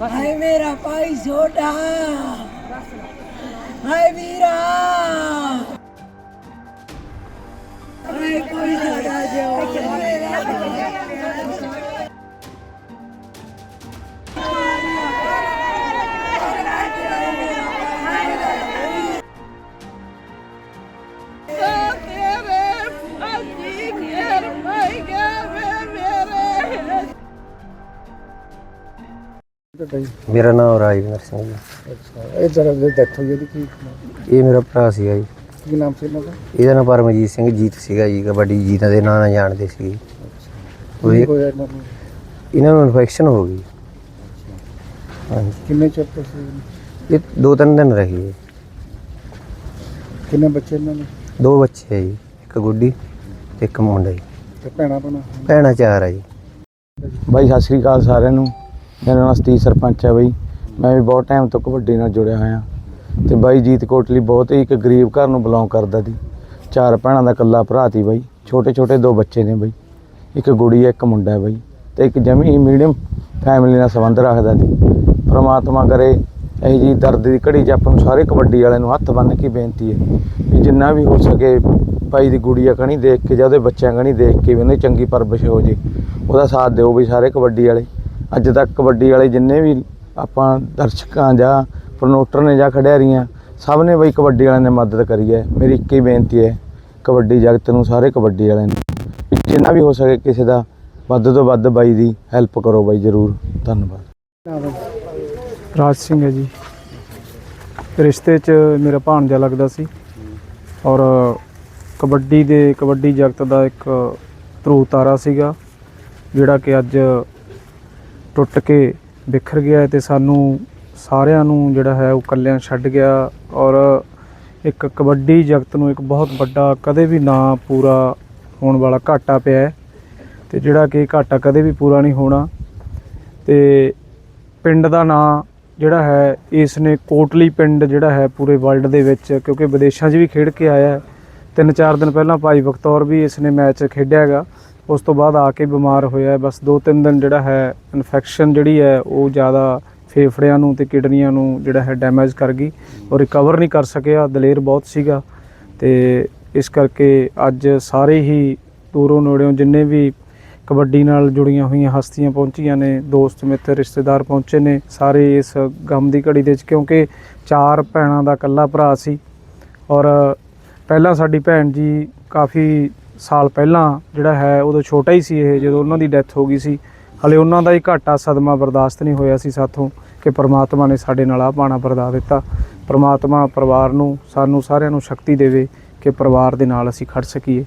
ਹਾਏ ਮੇਰਾ ਭਾਈ ਛੋਟਾ। ਹਾਏ ਵੀਰਾ। ਮੇਰਾ ਨਾਮ ਰਾਜਵਿੰਦਰ ਸਿੰਘ ਜੀ। ਅੱਛਾ ਇਹ ਜਰਾ ਦੇ ਡੈਥ ਹੋਈ ਇਹਦੀ ਕੀ ਇਹ ਮੇਰਾ ਭਰਾ ਸੀਗਾ ਜੀ। ਕੀ ਨਾਮ ਸੀ ਇਹਨਾਂ ਦਾ? ਇਹਦਾ ਨਾਮ ਪਰਮਜੀਤ ਸਿੰਘ ਜੀਤ ਸੀਗਾ ਜੀ ਕਬੱਡੀ ਜੀਤਾਂ ਦੇ ਨਾਂ ਨਾਲ ਜਾਣਦੇ ਸੀ ਕੀ ਉਹ ਹੋਇਆ ਇਹਨਾਂ ਨੂੰ? ਇਹਨਾਂ ਨੂੰ ਇਨਫੈਕਸ਼ਨ ਹੋ ਗਈ। ਹਾਂਜੀ। ਕਿੰਨੇ ਚਿਰ ਤੋਂ ਸੀ ਇਹ ਦੋ ਤਿੰਨ ਦਿਨ ਰਹੀ ਹੈ। ਕਿੰਨੇ ਬੱਚੇ ਇਹਨਾਂ ਨੇ ਦੋ ਬੱਚੇ ਹੈ ਜੀ ਇੱਕ ਗੁੱਡੀ ਤੇ ਇੱਕ ਮੁੰਡਾ ਜੀ। ਤੇ ਭੈਣਾ ਬਣਾ ਭੈਣਾਂ ਚਾਰ ਆ ਜੀ। ਬਾਈ ਸਤਿ ਸ੍ਰੀ ਅਕਾਲ ਸਾਰਿਆਂ ਨੂੰ। ਮੇਰਾ ਨਾਮ ਸਤੀਸ਼ ਸਰਪੰਚ ਹੈ ਬਾਈ। ਮੈਂ ਵੀ ਬਹੁਤ ਟਾਈਮ ਤੋਂ ਕਬੱਡੀ ਨਾਲ ਜੁੜਿਆ ਹੋਇਆ। ਤੇ ਬਾਈ ਜੀਤ ਕੋਟਲੀ ਬਹੁਤ ਹੀ ਇੱਕ ਗਰੀਬ ਘਰ ਨੂੰ ਬਿਲੋਂਗ ਕਰਦਾ ਸੀ। ਚਾਰ ਭੈਣਾਂ ਦਾ ਇਕੱਲਾ ਭਰਾ ਸੀ ਬਾਈ। ਛੋਟੇ ਛੋਟੇ ਦੋ ਬੱਚੇ ਨੇ ਬਾਈ। ਇੱਕ ਗੁੜੀ ਹੈ ਇੱਕ ਮੁੰਡਾ ਹੈ ਬਾਈ। ਤੇ ਇੱਕ ਜਮੀ ਮੀਡੀਅਮ ਫੈਮਿਲੀ ਨਾਲ ਸੰਬੰਧ ਰੱਖਦਾ ਸੀ। ਪ੍ਰਮਾਤਮਾ ਕਰੇ, ਇਹ ਜੀ ਦਰਦ ਦੀ ਘੜੀ 'ਚ ਆਪਾਂ ਨੂੰ ਸਾਰੇ ਕਬੱਡੀ ਵਾਲਿਆਂ ਨੂੰ ਹੱਥ ਬੰਨ੍ਹ ਕੇ ਬੇਨਤੀ ਹੈ ਵੀ ਜਿੰਨਾ ਵੀ ਹੋ ਸਕੇ ਭਾਈ ਦੀ ਗੁੜੀਆ ਕਣੀ ਦੇਖ ਕੇ ਜਾਂ ਉਹਦੇ ਬੱਚਿਆਂ ਕਣੀ ਦੇਖ ਕੇ ਵੀ ਉਹਨੇ ਚੰਗੀ ਪਰਵਰਿਸ਼ ਹੋ ਜੇ। ਉਹਦਾ ਸਾਥ ਦਿਓ ਵੀ ਸਾਰੇ ਕਬੱਡੀ ਵਾਲੇ। ਅੱਜ ਤੱਕ ਕਬੱਡੀ ਵਾਲੇ ਜਿੰਨੇ ਵੀ ਆਪਾਂ ਦਰਸ਼ਕਾਂ ਜਾਂ ਪ੍ਰਮੋਟਰ ਨੇ ਜਾਂ ਖਿਡਾਰੀਆਂ, ਸਭ ਨੇ ਬਈ ਕਬੱਡੀ ਵਾਲਿਆਂ ਨੇ ਮਦਦ ਕਰੀ ਹੈ। ਮੇਰੀ ਇੱਕ ਹੀ ਬੇਨਤੀ ਹੈ, ਕਬੱਡੀ ਜਗਤ ਨੂੰ ਸਾਰੇ ਕਬੱਡੀ ਵਾਲਿਆਂ ਨੂੰ। ਵੀ ਜਿੰਨਾ ਵੀ ਹੋ ਸਕੇ ਕਿਸੇ ਦਾ ਵੱਧ ਤੋਂ ਵੱਧ ਬਾਈ ਦੀ ਹੈਲਪ ਕਰੋ ਬਾਈ, ਜਰੂਰ। ਧੰਨਵਾਦ। ਰਾਜ ਸਿੰਘ ਹੈ ਜੀ। ਰਿਸ਼ਤੇ 'ਚ ਮੇਰਾ ਭਾਣਜਾ ਲੱਗਦਾ ਸੀ ਔਰ ਕਬੱਡੀ ਦੇ, ਕਬੱਡੀ ਜਗਤ ਦਾ ਇੱਕ ਧਰੂ ਤਾਰਾ ਸੀਗਾ, ਜਿਹੜਾ ਕਿ ਅੱਜ ਟੁੱਟ ਕੇ ਬਿਖਰ ਗਿਆ ਹੈ ਤੇ ਸਾਨੂੰ ਸਾਰਿਆਂ ਨੂੰ ਜਿਹੜਾ ਹੈ ਉਹ ਇਕੱਲਿਆਂ ਛੱਡ ਗਿਆ ਔਰ ਇੱਕ ਕਬੱਡੀ ਜਗਤ ਨੂੰ ਇੱਕ ਬਹੁਤ ਵੱਡਾ ਕਦੇ ਵੀ ਨਾ ਪੂਰਾ ਹੋਣ ਵਾਲਾ ਘਾਟਾ ਪਿਆ ਹੈ ਤੇ ਜਿਹੜਾ ਕਿ ਘਾਟਾ ਕਦੇ ਵੀ ਪੂਰਾ ਨਹੀਂ ਹੋਣਾ ਤੇ ਪਿੰਡ ਦਾ ਨਾਂ ਜਿਹੜਾ ਹੈ ਇਸ ਨੇ ਕੋਟਲੀ ਪਿੰਡ ਜਿਹੜਾ ਹੈ ਪੂਰੇ ਵਰਲਡ ਦੇ ਵਿੱਚ, ਕਿਉਂਕਿ ਵਿਦੇਸ਼ਾਂ 'ਚ ਵੀ ਖੇਡ ਕੇ ਆਇਆ ਤਿੰਨ ਚਾਰ ਦਿਨ ਪਹਿਲਾਂ ਭਾਈ ਬਖਤੌਰ ਵੀ ਇਸ ਨੇ ਮੈਚ ਖੇਡਿਆ ਹੈਗਾ। ਉਸ ਤੋਂ ਬਾਅਦ ਆ ਕੇ ਬਿਮਾਰ ਹੋਇਆ, ਬਸ 2-3 ਦਿਨ ਜਿਹੜਾ ਹੈ ਇਨਫੈਕਸ਼ਨ ਜਿਹੜੀ ਹੈ ਉਹ ਜ਼ਿਆਦਾ ਫੇਫੜਿਆਂ ਨੂੰ ਤੇ ਕਿਡਨੀਆਂ ਨੂੰ ਜਿਹੜਾ ਹੈ ਡੈਮੇਜ ਕਰ ਗਈ ਔਰ ਰਿਕਵਰ ਨਹੀਂ ਕਰ ਸਕਿਆ, ਦਲੇਰ ਬਹੁਤ ਸੀਗਾ ਤੇ ਇਸ ਕਰਕੇ ਅੱਜ ਸਾਰੇ ਹੀ ਦੂਰੋਂ ਨੇੜਿਓਂ ਜਿੰਨੇ ਵੀ ਕਬੱਡੀ ਨਾਲ ਜੁੜੀਆਂ ਹੋਈਆਂ ਹਸਤੀਆਂ ਪਹੁੰਚੀਆਂ ਨੇ, ਦੋਸਤ, ਮਿੱਤਰ, ਰਿਸ਼ਤੇਦਾਰ ਪਹੁੰਚੇ ਨੇ, ਸਾਰੇ ਇਸ ਗਮ ਦੀ ਘੜੀ ਦੇ ਵਿੱਚ ਕਿਉਂਕਿ ਚਾਰ ਭੈਣਾਂ ਦਾ ਇਕੱਲਾ ਭਰਾ ਸੀ ਔਰ ਪਹਿਲਾਂ ਸਾਡੀ ਭੈਣ ਜੀ ਕਾਫੀ ਸਾਲ ਪਹਿਲਾਂ ਜਿਹੜਾ ਹੈ, ਉਦੋਂ ਛੋਟਾ ਹੀ ਸੀ ਇਹ, ਜਦੋਂ ਉਹਨਾਂ ਦੀ ਡੈਥ ਹੋ ਗਈ ਸੀ। ਹਲੇ ਉਹਨਾਂ ਦਾ ਹੀ ਘਾਟਾ ਸਦਮਾ ਬਰਦਾਸ਼ਤ ਨਹੀਂ ਹੋਇਆ ਸੀ ਸਾਥੋਂ ਕਿ ਪ੍ਰਮਾਤਮਾ ਨੇ ਸਾਡੇ ਨਾਲ ਆ ਪਾਣਾ ਵਰਦਾ ਦਿੱਤਾ। ਪ੍ਰਮਾਤਮਾ ਪਰਿਵਾਰ ਨੂੰ, ਸਾਨੂੰ ਸਾਰਿਆਂ ਨੂੰ ਸ਼ਕਤੀ ਦੇਵੇ ਕਿ ਪਰਿਵਾਰ ਦੇ ਨਾਲ ਅਸੀਂ ਖੜ ਸਕੀਏ।